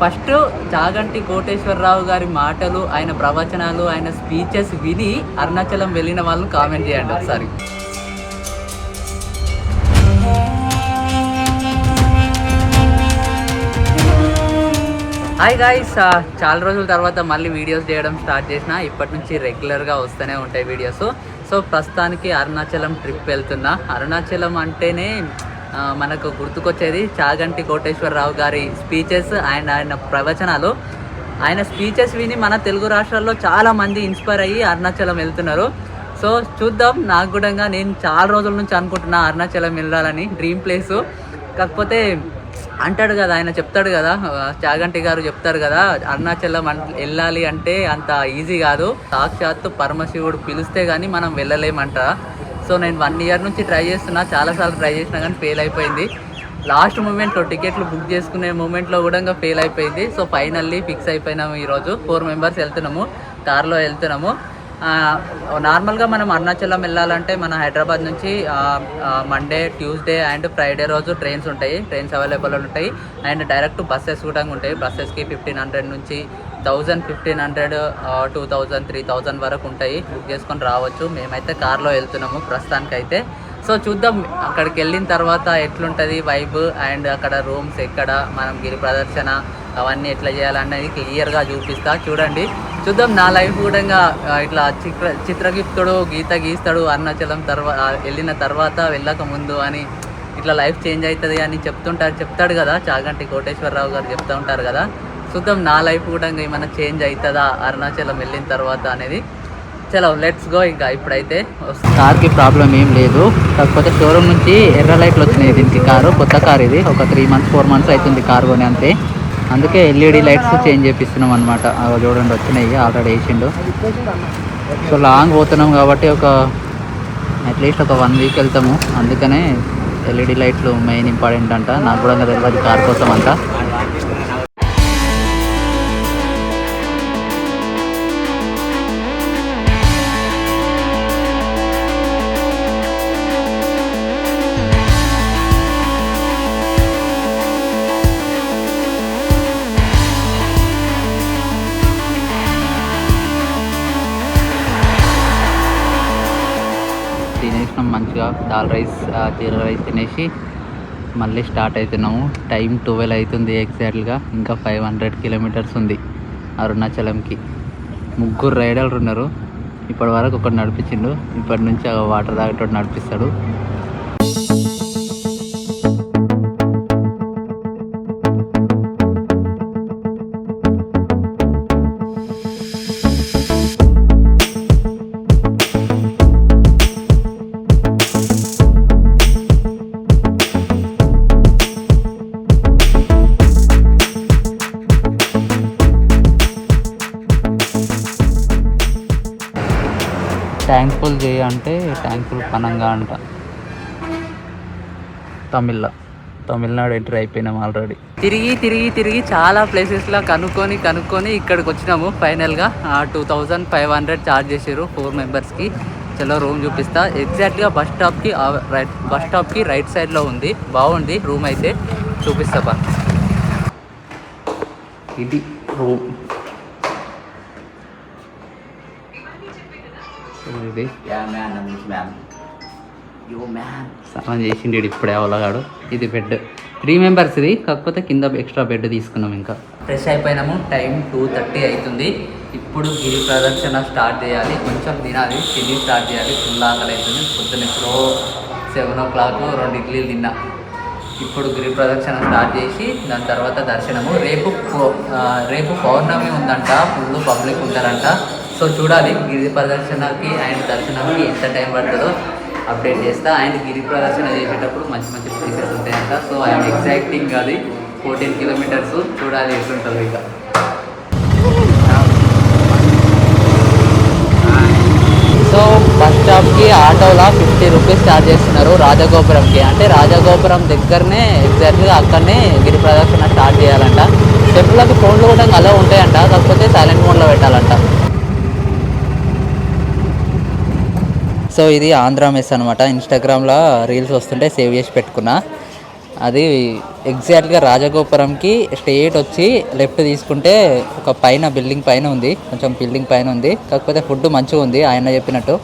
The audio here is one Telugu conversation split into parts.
ఫస్ట్ చాగంటి కోటేశ్వరరావు గారి మాటలు ఆయన ప్రవచనాలు ఆయన స్పీచెస్ విని అరుణాచలం వెళ్ళిన వాళ్ళని కామెంట్ చేయండి ఒకసారి. హాయ్ గాయస్ చాలా రోజుల తర్వాత మళ్ళీ వీడియోస్ చేయడం స్టార్ట్ చేసిన ఇప్పటి నుంచి రెగ్యులర్గా వస్తూనే ఉంటాయి వీడియోస్ సో ప్రస్తుతానికి అరుణాచలం ట్రిప్ వెళ్తున్నా. అరుణాచలం అంటేనే మనకు గుర్తుకొచ్చేది చాగంటి కోటేశ్వరరావు గారి స్పీచెస్ ఆయన ఆయన ప్రవచనాలు. ఆయన స్పీచెస్ విని మన తెలుగు రాష్ట్రాల్లో చాలామంది ఇన్స్పైర్ అయ్యి అరుణాచలం వెళ్తున్నారు. సో చూద్దాం. నాకు కూడా నేను చాలా రోజుల నుంచి అనుకుంటున్నా అరుణాచలం వెళ్ళాలని. Dream place. కాకపోతే అంటాడు కదా ఆయన చెప్తాడు కదా చాగంటి గారు చెప్తారు కదా అరుణాచలం వెళ్ళాలి అంటే అంత ఈజీ కాదు. సాక్షాత్తు పరమశివుడు పిలిస్తే కానీ మనం వెళ్ళలేమంట. సో నేను వన్ ఇయర్ నుంచి ట్రై చేస్తున్నా చాలాసార్లు ట్రై చేసినా కానీ ఫెయిల్ అయిపోయింది. లాస్ట్ మూమెంట్లో టికెట్లు బుక్ చేసుకునే మూమెంట్లో కూడా ఇంకా ఫెయిల్ అయిపోయింది. సో ఫైనల్లీ ఫిక్స్ అయిపోయినాము ఈరోజు ఫోర్ మెంబర్స్ వెళ్తున్నాము కార్లో వెళ్తున్నాము. నార్మల్గా మనం అరుణాచలం వెళ్ళాలంటే మన హైదరాబాద్ నుంచి మండే ట్యూస్డే అండ్ ఫ్రైడే రోజు ట్రైన్స్ ఉంటాయి. ట్రైన్స్ అవైలబుల్ ఉంటాయి. అండ్ డైరెక్ట్ బస్సెస్ కూడా ఉంటాయి. బస్సెస్కి ఫిఫ్టీన్ హండ్రెడ్ నుంచి thousand fifteen hundred two thousand three thousand వరకు ఉంటాయి. బుక్ చేసుకొని రావచ్చు. మేమైతే కార్లో వెళ్తున్నాము ప్రస్తుతానికైతే. సో చూద్దాం. అక్కడికి వెళ్ళిన తర్వాత ఎట్లుంటుంది వైబ్ అండ్ అక్కడ రూమ్స్ ఎక్కడ మనం గిరి ప్రదర్శన అవన్నీ ఎట్లా చేయాలనేది క్లియర్గా చూపిస్తా. చూడండి. చూద్దాం. నా లైఫ్ కూడా ఇట్లా చిత్ర చిత్రగిప్తుడు గీత గీస్తాడు అరుణాచలం తర్వాత వెళ్ళిన తర్వాత వెళ్ళక ముందు అని ఇట్లా లైఫ్ చేంజ్ అవుతుంది అని చెప్తుంటారు. చెప్తాడు కదా చాగంటి కోటేశ్వరరావు గారు చెప్తూ ఉంటారు కదా. చూద్దాం నా లైఫ్ కూడా ఇంకా ఏమైనా చేంజ్ అవుతుందా అరుణాచలం వెళ్ళిన తర్వాత అనేది. చలో లెట్స్ గో ఇంకా ఇప్పుడైతే కార్కి ప్రాబ్లం ఏం లేదు. కాకపోతే షోరూమ్ నుంచి ఎర్ర లైట్లు వచ్చినాయి దీనికి. కారు కొత్త కార్ ఇది. ఒక త్రీ మంత్స్ ఫోర్ మంత్స్ అవుతుంది కార్ కొని అంతే. అందుకే ఎల్ఈడి లైట్స్ చేంజ్ చేపిస్తున్నాం అనమాట చూడండి వచ్చినాయి ఆల్రెడీ వేసిండు. సో లాంగ్ పోతున్నాం కాబట్టి ఒక అట్లీస్ట్ ఒక వన్ వీక్ వెళ్తాము. అందుకనే ఎల్ఈడి లైట్లు మెయిన్ ఇంపార్టెంట్ అంట. నాకు కూడా తెలియదు కార్ కోసం అంట. దాల్ రైస్ ఆ, జీరా రైస్ తినేసి మళ్ళీ స్టార్ట్ అవుతున్నాము టైం ట్వెల్వ్ అవుతుంది ఎగ్జాక్ట్గా. ఇంకా ఫైవ్ హండ్రెడ్ కిలోమీటర్స్ ఉంది అరుణాచలంకి. ముగ్గురు రైడర్లు ఉన్నారు. ఇప్పటి వరకు ఒకటి నడిపించిండు. ఇప్పటి నుంచి ఆ వాటర్ తాగేటోడు నడిపిస్తాడు. ఫుల్ పనంగా అంట. తమిళ్ళో. తమిళనాడు ఎంటర్ అయిపోయినాం ఆల్రెడీ. తిరిగి తిరిగి తిరిగి చాలా ప్లేసెస్లో కనుక్కొని కనుక్కొని ఇక్కడికి వచ్చినాము. ఫైనల్గా two thousand five hundred charge చేసారు ఫోర్ మెంబర్స్కి చలో రూమ్ చూపిస్తా. ఎగ్జాక్ట్గా బస్ స్టాప్కి రైట్ బస్ స్టాప్కి రైట్ సైడ్లో ఉంది. బాగుంది రూమ్ అయితే. చూపిస్తా బా ఇది రూమ్ ఇది? స్నానం చేసిండు ఇప్పుడే అవలగాడు. ఇది బెడ్ త్రీ మెంబర్స్ ఇది కాకపోతే కింద ఎక్స్ట్రా బెడ్ తీసుకున్నాం ఇంకా. ఫ్రెష్ అయిపోయినాము టైం టూ థర్టీ అవుతుంది. ఇప్పుడు గిరి ప్రదక్షిణ స్టార్ట్ చేయాలి కొంచెం తినాలి తిని స్టార్ట్ చేయాలి ఫుల్ ఆకలి అవుతుంది. పొద్దున్న ఎప్పుడో సెవెన్ ఓ క్లాక్ రెండు ఇడ్లీలు తిన్నా. ఇప్పుడు గిరి ప్రదక్షిణ స్టార్ట్ చేసి దాని తర్వాత దర్శనము. రేపు రేపు పౌర్ణమి ఉందంట ఫుల్ పబ్లిక్ ఉంటారంట. సో చూడాలి గిరి ప్రదర్శనకి అండ్ దర్శనానికి ఎంత టైం పడుతుందో అప్డేట్ చేస్తా. అండ్ గిరి ప్రదర్శన చేసేటప్పుడు మంచి మంచి ప్లేసెస్ ఉంటాయంట. సో ఐఎమ్ ఎగ్జాక్టింగ్ అది. ఫోర్టీన్ కిలోమీటర్స్ చూడాలి ఎట్లుంటుంది ఇక. సో బస్ స్టాప్కి ఆటోలో ఫిఫ్టీ రూపీస్ ఛార్జ్ చేస్తున్నారు రాజగోపురంకి. అంటే రాజగోపురం దగ్గరనే ఎగ్జాక్ట్గా అక్కడనే గిరి ప్రదక్షిణ స్టార్ట్ చేయాలంట. టెంపుల్కి ఫోన్లు కూడా అలా ఉంటాయంట. కాకపోతే సైలెంట్ మోడ్లో పెట్టాలంట. సో ఇది ఆంధ్ర మెస్ అనమాట ఇన్స్టాగ్రామ్లో రీల్స్ వస్తుంటే సేవ్ చేసి పెట్టుకున్నా. అది ఎగ్జాక్ట్గా రాజగోపురంకి స్ట్రేట్ వచ్చి లెఫ్ట్ తీసుకుంటే ఒక పైన బిల్డింగ్ పైన ఉంది. కొంచెం బిల్డింగ్ పైన ఉంది. కాకపోతే ఫుడ్ మంచిగా ఉంది ఆయన చెప్పినట్టు.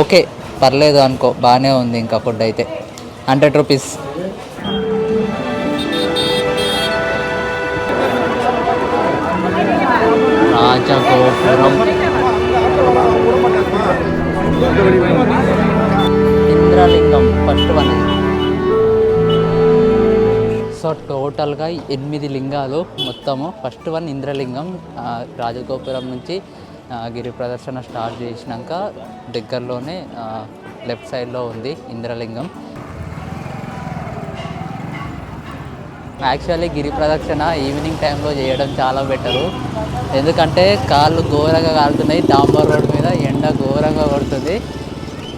ఓకే పర్లేదు అనుకో బాగానే ఉంది ఇంకా ఫుడ్ అయితే. Hundred rupees రాజగోపురం. Indralingam first one. So టోటల్గా ఎనిమిది లింగాలు మొత్తము. ఫస్ట్ వన్ ఇంద్రలింగం రాజగోపురం నుంచి గిరి ప్రదర్శన స్టార్ట్ చేసినాక దగ్గరలోనే లెఫ్ట్ సైడ్లో ఉంది ఇంద్రలింగం. యాక్చువల్లీ గిరి ప్రదక్షిణ ఈవినింగ్ టైంలో చేయడం చాలా బెటరు ఎందుకంటే కాళ్ళు ఘోరంగా కాలుతున్నాయి. డాంబర్ రోడ్ మీద ఎండ ఘోరంగా కొడుతుంది.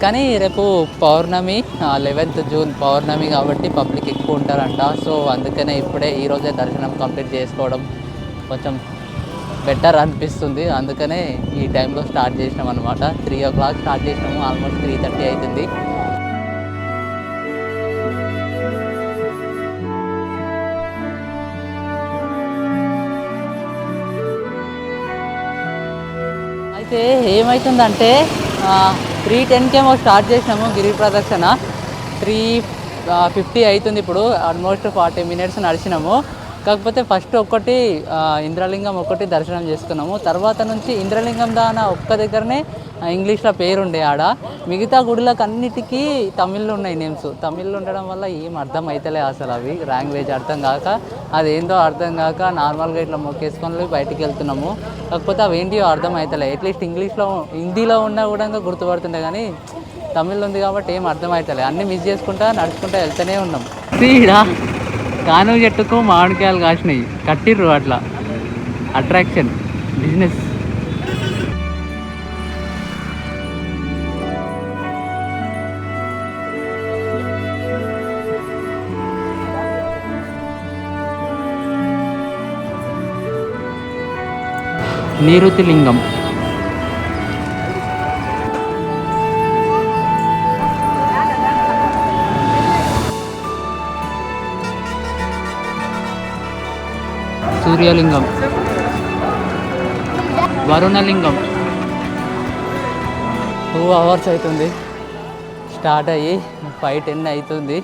కానీ రేపు పౌర్ణమి లెవెన్త్ జూన్ పౌర్ణమి కాబట్టి పబ్లిక్ ఎక్కువ ఉంటారంట. సో అందుకనే ఇప్పుడే ఈరోజే దర్శనం కంప్లీట్ చేసుకోవడం కొంచెం బెటర్ అనిపిస్తుంది. అందుకనే ఈ టైంలో స్టార్ట్ చేసినాం అనమాట త్రీ ఓ క్లాక్ స్టార్ట్ చేసినాము. ఆల్మోస్ట్ త్రీ థర్టీ అవుతుంది అయితే ఏమవుతుందంటే త్రీ టెన్కేమో స్టార్ట్ చేసినాము గిరి ప్రదక్షిణ. త్రీ ఫిఫ్టీ అవుతుంది ఇప్పుడు ఆల్మోస్ట్ ఫార్టీ మినిట్స్ నడిచినాము. కాకపోతే ఫస్ట్ ఒక్కటి ఇంద్రలింగం ఒకటి దర్శనం చేసుకున్నాము. తర్వాత నుంచి ఇంద్రలింగం దాన ఒక్క దగ్గరనే ఇంగ్లీష్లో పేరుండే ఆడ. మిగతా గుడులకు అన్నిటికీ తమిళ్ళో ఉన్నాయి నేమ్స్. తమిళ్ళో ఉండడం వల్ల ఏం అర్థం అవుతలే అసలు అవి. లాంగ్వేజ్ అర్థం కాక అదేందో అర్థం కాక నార్మల్గా ఇట్లా మొక్కేసుకొని బయటికి వెళ్తున్నాము కాకపోతే అవి ఏంటియో అర్థం అవుతలే అట్లీస్ట్ ఇంగ్లీష్లో హిందీలో ఉన్నా కూడా గుర్తుపడుతుండే కానీ తమిళ్ ఉంది కాబట్టి ఏం అర్థం అవుతలే అన్నీ మిస్ చేసుకుంటా నడుచుకుంటా వెళ్తూనే ఉన్నాం. సీడా? కాను చెట్టుకు మామిడికాయలు కాసినాయి. కట్టిర్రు అట్లా. Attraction business Niruthi lingam Surya Lingam. Varuna Lingam. Two hours అవుతుంది. స్టార్ట్ అయ్యి ఫైవ్ టెన్ అవుతుంది.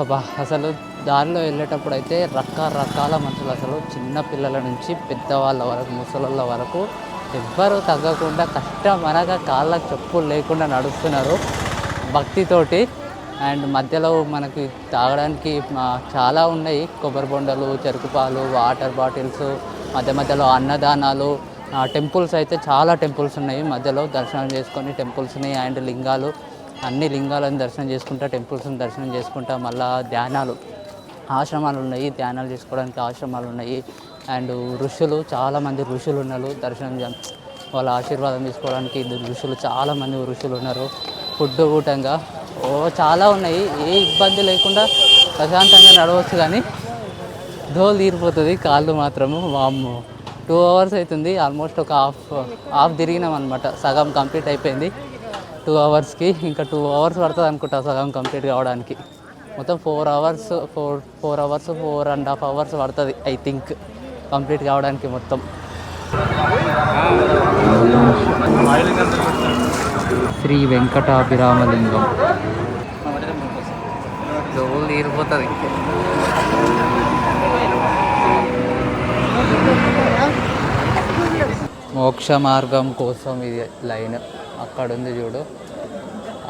అబ్బా అసలు దారిలో వెళ్ళేటప్పుడు అయితే రకరకాల మనుషులు అసలు చిన్న పిల్లల నుంచి పెద్దవాళ్ళ వరకు ముసలోళ్ళ వరకు ఎవ్వరూ తగ్గకుండా కష్టమనగా కాళ్ళ చెప్పులు లేకుండా నడుస్తున్నారు భక్తితోటి. అండ్ మధ్యలో మనకి తాగడానికి చాలా ఉన్నాయి. కొబ్బరి బొండలు చెరుకు పాలు వాటర్ బాటిల్స్ మధ్య మధ్యలో అన్నదానాలు టెంపుల్స్ అయితే చాలా టెంపుల్స్ ఉన్నాయి. మధ్యలో దర్శనం చేసుకొని టెంపుల్స్ని అండ్ లింగాలు అన్ని లింగాలను దర్శనం చేసుకుంటా టెంపుల్స్ని దర్శనం చేసుకుంటా మళ్ళా ధ్యానాలు. ఆశ్రమాలు ఉన్నాయి ధ్యానాలు చేసుకోవడానికి ఆశ్రమాలు ఉన్నాయి అండ్ ఋషులు చాలామంది ఋషులు ఉన్నారు దర్శనం వాళ్ళ ఆశీర్వాదం తీసుకోవడానికి ఇద్దరు ఋషులు చాలామంది ఋషులు ఉన్నారు ఫుడ్ కూటంగా ఓ చాలా ఉన్నాయి. ఏ ఇబ్బంది లేకుండా ప్రశాంతంగా నడవచ్చు కానీ ధోలు తీరిపోతుంది కాళ్ళు మాత్రము. వాము టూ అవర్స్ అవుతుంది ఆల్మోస్ట్ ఒక హాఫ్ హాఫ్ తిరిగినాం అనమాట సగం కంప్లీట్ అయిపోయింది. టూ అవర్స్కి ఇంకా టూ అవర్స్ పడుతుంది అనుకుంటా సగం కంప్లీట్ కావడానికి. మొత్తం four hours four four hours four and half hours పడుతుంది ఐ థింక్ కంప్లీట్ కావడానికి మొత్తం. శ్రీ వెంకటాభిరామలింగం. డోలు తీరిపోతుంది. మోక్ష మార్గం కోసం ఇది లైన్ అక్కడ ఉంది చూడు.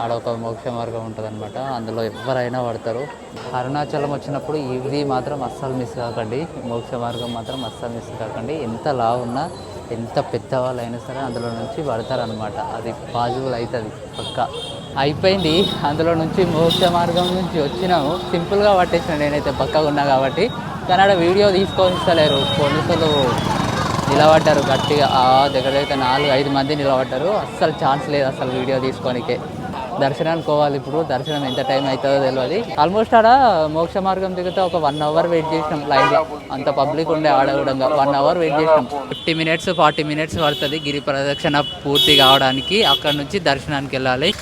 ఆడ ఒక మోక్ష మార్గం ఉంటుంది అనమాట అందులో ఎవరైనా పడతారు. అరుణాచలం వచ్చినప్పుడు ఇది మాత్రం అస్సలు మిస్ కాకండి. మోక్ష మార్గం మాత్రం అస్సలు మిస్ కాకండి. ఎంత లా ఉన్నా ఎంత పెద్దవాళ్ళు అయినా సరే అందులో నుంచి పడతారనమాట అది పాజిబుల్ అవుతుంది పక్క. అయిపోయింది. అందులో నుంచి మోక్ష మార్గం నుంచి వచ్చినాము. సింపుల్గా పట్టేసిన నేనైతే పక్కగా ఉన్నా కాబట్టి. కానీ ఆడ వీడియో తీసుకొనిస్తలేరు. పోలీసులు నిలబడ్డారు గట్టిగా. ఆ దగ్గర దగ్గర నాలుగు ఐదు మంది నిలబడ్డారు. అస్సలు ఛాన్స్ లేదు అసలు వీడియో తీసుకోనికే. దర్శనానికి పోవాలి ఇప్పుడు. దర్శనం ఎంత టైం అవుతుందో తెలియదు ఆల్మోస్ట్ ఆడ మోక్ష మార్గం దిగితే ఒక వన్ అవర్ వెయిట్ చేసినాం లైన్లో. అంత పబ్లిక్ ఉండే ఆడ కూడా వన్ అవర్ వెయిట్ చేసినాం. ఫిఫ్టీ మినిట్స్ ఫార్టీ మినిట్స్ పడుతుంది. గిరి ప్రదక్షిణ పూర్తి కావడానికి అక్కడ నుంచి దర్శనానికి వెళ్ళాలి.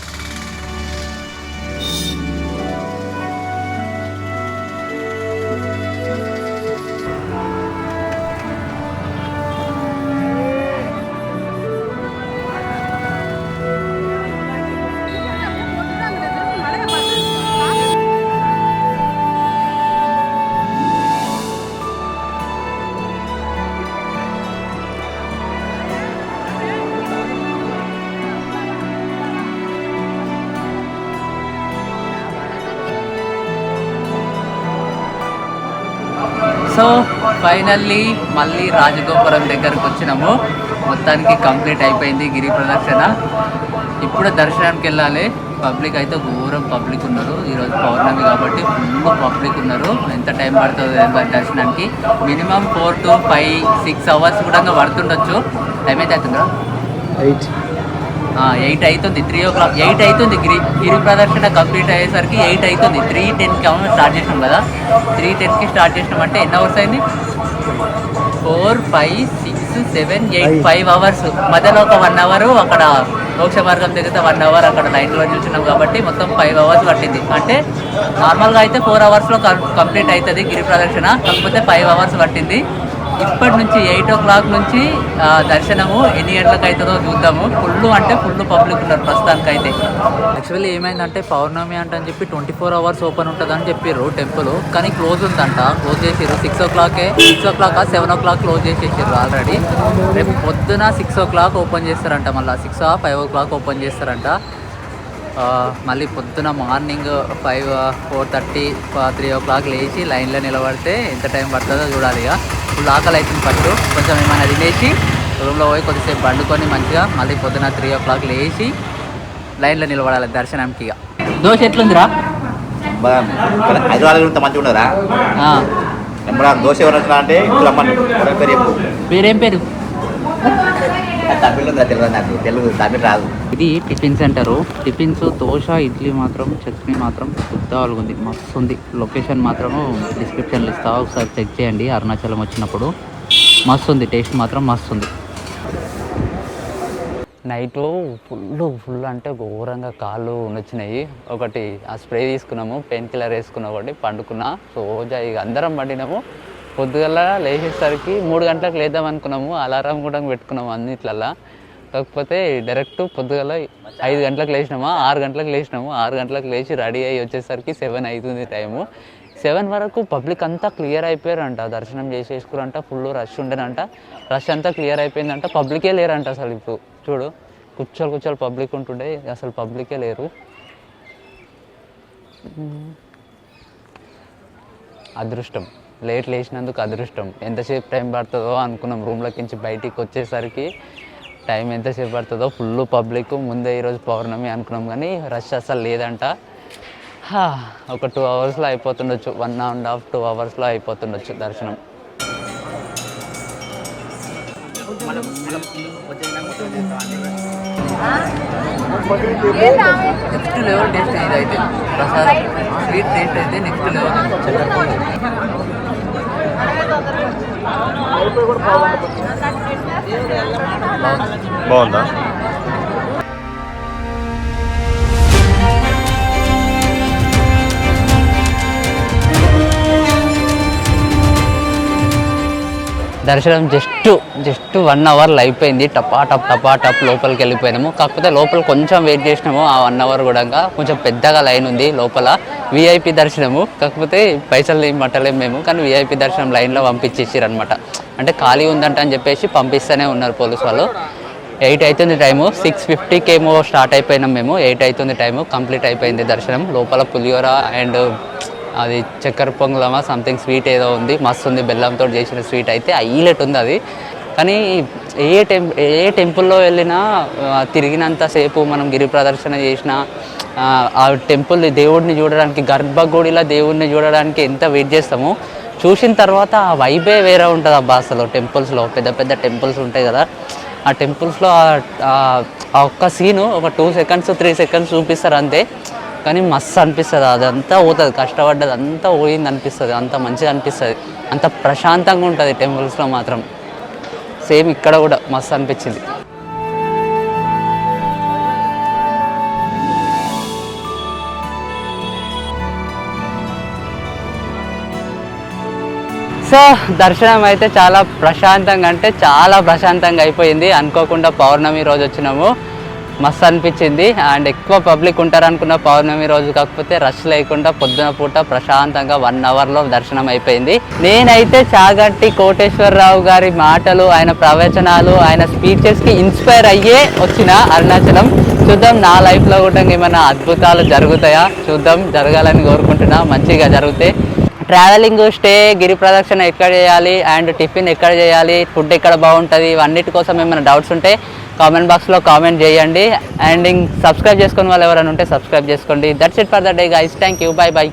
ఫైనల్లీ మళ్ళీ రాజగోపురం దగ్గరకు వచ్చినాము. మొత్తానికి కంప్లీట్ అయిపోయింది గిరి ప్రదక్షిణ. ఇప్పుడు దర్శనానికి వెళ్ళాలి. పబ్లిక్ అయితే ఘోరం పబ్లిక్ ఉన్నారు. ఈరోజు పౌర్ణమి కాబట్టి ఫుల్ పబ్లిక్ ఉన్నారు. ఎంత టైం పడుతుంది దర్శనానికి. Minimum four to five six hours కూడా పడుతుండొచ్చు. టైం అయితే అవుతుందా? ఎయిట్. ఎయిట్ అవుతుంది త్రీ ఓ క్లాక్ ఎయిట్ అవుతుంది గిరి గిరి ప్రదర్శన కంప్లీట్ అయ్యేసరికి ఎయిట్ అవుతుంది త్రీ టెన్కి అవును స్టార్ట్ చేసినాం కదా. త్రీ టెన్కి స్టార్ట్ చేసినాం అంటే ఎన్ని అవర్స్ అయింది? Four five six seven eight five hours మధ్యలో ఒక వన్ అవర్ అక్కడ మోక్ష మార్గం దగ్గర వన్ అవర్ అక్కడ లైన్లో నిల్చున్నాం కాబట్టి మొత్తం ఫైవ్ అవర్స్ పట్టింది. అంటే నార్మల్గా అయితే ఫోర్ అవర్స్లో కంప్లీట్ అవుతుంది గిరి ప్రదర్శన కాకపోతే ఫైవ్ అవర్స్ పట్టింది. ఇప్పటి నుంచి ఎయిట్ ఓ క్లాక్ నుంచి దర్శనము ఎన్ని గంటలకు అవుతుందో చూద్దాము. ఫుల్ అంటే ఫుల్ పబ్లిక్ ఉన్నారు ప్రస్తుతానికి అయితే యాక్చువల్లీ ఏమైందంటే పౌర్ణమి అంటే అని చెప్పి ట్వంటీ ఫోర్ అవర్స్ ఓపెన్ ఉంటుందని చెప్పారు టెంపుల్. కానీ క్లోజ్ ఉందంట. క్లోజ్ చేసారు సిక్స్ ఓ క్లాకే six o'clock seven o'clock close చేసేసారు ఆల్రెడీ. రేపు పొద్దున సిక్స్ ఓ క్లాక్ ఓపెన్ చేస్తారంట మళ్ళీ. Six five o'clock open చేస్తారంట. మళ్ళీ పొద్దున morning five four thirty three o'clock లేచి లైన్లో నిలబడితే ఎంత టైం పడుతుందో చూడాలి ఇక. ఫుల్ ఆకలి అవుతుంది ఫస్ట్. కొంచెం ఏమైనా తినేసి రూమ్లో పోయి కొద్దిసేపు పండుకొని మంచిగా మళ్ళీ పొద్దున త్రీ ఓ క్లాక్ లేచి లైన్లో నిలబడాలి దర్శనంకి ఇక. దోశ ఎట్లుందిరా? హైదరాబాద్ మంచిగా ఉండరా దోశ ఎవరు అంటే ఇప్పుడు పేరు పేరేం? తమిళ్ ఉందా తెలియదు నాకు. తెలుగు తమిళ్ రాదు. ఇది tiffin centre. Tiffins dosa idli మాత్రం చట్నీ మాత్రం పెద్దవాళ్ళు ఉంది మస్తు ఉంది. లొకేషన్ మాత్రము డిస్క్రిప్షన్లో ఇస్తా. ఒకసారి చెక్ చేయండి. అరుణాచలం వచ్చినప్పుడు మస్తు ఉంది. టేస్ట్ మాత్రం మస్తు ఉంది. నైట్ ఫుల్ ఫుల్ అంటే ఘోరంగా కాళ్ళు నొచ్చినాయి. ఒకటి ఆ స్ప్రే తీసుకున్నాము. పెయిన్ కిల్లర్ వేసుకున్నా ఒకటి పండుకున్నా. సోజా ఇక అందరం పండినాము. పొద్దుగల లేచేసరికి మూడు గంటలకు లేద్దాం అనుకున్నాము అలారం కూడా పెట్టుకున్నాము అన్నిట్లల్లా. కాకపోతే డైరెక్ట్ పొద్దుగల ఐదు గంటలకు లేచినామా ఆరు గంటలకు లేచినాము. ఆరు గంటలకు లేచి రెడీ అయ్యి వచ్చేసరికి సెవెన్ అవుతుంది టైము సెవెన్ వరకు పబ్లిక్ అంతా క్లియర్ అయిపోయారంట దర్శనం చేసేసుకురంట ఫుల్ రష్ ఉండేనంట రష్ అంతా క్లియర్ అయిపోయిందంట పబ్లికే లేరంట అసలు ఇప్పుడు. చూడు కూర్చోలు కూర్చోలు పబ్లిక్ ఉంటుండే అసలు పబ్లికే లేరు. అదృష్టం. లేట్ లేచినందుకు అదృష్టం. ఎంతసేపు టైం పడుతుందో అనుకున్నాం. రూమ్లోకి నుంచి బయటికి వచ్చేసరికి టైం ఎంతసేపు పడుతుందో ఫుల్ పబ్లిక్. ముందే ఈరోజు పౌర్ణమి అనుకున్నాం కానీ రష్ అసలు లేదంట. ఒక టూ అవర్స్లో అయిపోతుండొచ్చు. వన్ అండ్ హాఫ్ టూ అవర్స్లో అయిపోతుండొచ్చు దర్శనం. నెక్స్ట్ లెవెల్ టేస్ట్ ఇది అయితే ప్రసాదం స్వీట్ టేస్ట్ అయితే నెక్స్ట్ లెవెల్ బాగుందా? దర్శనం జస్ట్ జస్ట్ వన్ అవర్లో అయిపోయింది. టపా టప్ టపా టప్ లోపలికి వెళ్ళిపోయినాము. కాకపోతే లోపల కొంచెం వెయిట్ చేసినాము. ఆ వన్ అవర్ కూడా కొంచెం పెద్దగా లైన్ ఉంది లోపల. విఐపి దర్శనము. కాకపోతే పైసలు ఏం పట్టలేము మేము. కానీ విఐపి దర్శనం లైన్లో పంపించేసారు అనమాట అంటే ఖాళీ ఉందంట అని చెప్పేసి పంపిస్తూనే ఉన్నారు పోలీస్ వాళ్ళు. ఎయిట్ అవుతుంది టైము సిక్స్ ఫిఫ్టీకి ఏమో స్టార్ట్ అయిపోయినాం మేము. ఎయిట్ అవుతుంది టైము కంప్లీట్ అయిపోయింది దర్శనం. లోపల పులిహోర అండ్ అది చక్కెర పొంగలమా సంథింగ్ స్వీట్ ఏదో ఉంది మస్తు ఉంది బెల్లంతో చేసిన స్వీట్ అయితే హైలైట్ ఉంది అది. కానీ ఏ టెం ఏ టెంపుల్లో వెళ్ళినా తిరిగినంతసేపు మనం గిరి ప్రదర్శన చేసినా ఆ, టెంపుల్ దేవుడిని చూడడానికి గర్భగుడిలో దేవుడిని చూడడానికి ఎంత వెయిట్ చేస్తామో చూసిన తర్వాత ఆ వైబే వేరే ఉంటుంది అబ్బా అసలు టెంపుల్స్లో పెద్ద పెద్ద టెంపుల్స్ ఉంటాయి కదా. ఆ టెంపుల్స్లో ఆ ఒక్క సీను ఒక టూ సెకండ్స్ త్రీ సెకండ్స్ చూపిస్తారు అంతే. కానీ మస్తు అనిపిస్తుంది. అదంతా పోతుంది. కష్టపడ్డది అంతా పోయింది అనిపిస్తుంది. అంత మంచిగా అనిపిస్తుంది. అంత ప్రశాంతంగా ఉంటుంది టెంపుల్స్లో మాత్రం. సేమ్ ఇక్కడ కూడా మస్తు అనిపించింది. సో దర్శనం అయితే చాలా ప్రశాంతంగా అంటే చాలా ప్రశాంతంగా అయిపోయింది. అనుకోకుండా పౌర్ణమి రోజు వచ్చినాము. మస్తు అనిపించింది. అండ్ ఎక్కువ పబ్లిక్ ఉంటారనుకున్న పౌర్ణమి రోజు కాకపోతే రష్ లేకుండా పొద్దున పూట ప్రశాంతంగా వన్ అవర్లో దర్శనం అయిపోయింది. నేనైతే చాగంటి కోటేశ్వరరావు గారి మాటలు ఆయన ప్రవచనాలు ఆయన స్పీచెస్కి ఇన్స్పైర్ అయ్యే వచ్చిన అరుణాచలం. చూద్దాం నా లైఫ్లో కూడా ఏమైనా అద్భుతాలు జరుగుతాయా? చూద్దాం జరగాలని కోరుకుంటున్నా. మంచిగా జరిగితే ట్రావెలింగ్ స్టే గిరి ప్రదక్షిణ ఎక్కడ చేయాలి అండ్ టిఫిన్ ఎక్కడ చేయాలి ఫుడ్ ఎక్కడ బాగుంటుంది ఇవన్నిటి కోసం ఏమైనా డౌట్స్ ఉంటే కామెంట్ బాక్స్లో కామెంట్ చేయండి. అండ్ సబ్స్క్రైబ్ చేసుకుని వాళ్ళు ఎవరైనా ఉంటే సబ్స్క్రైబ్ చేసుకోండి. That's it for the day guys thank you bye bye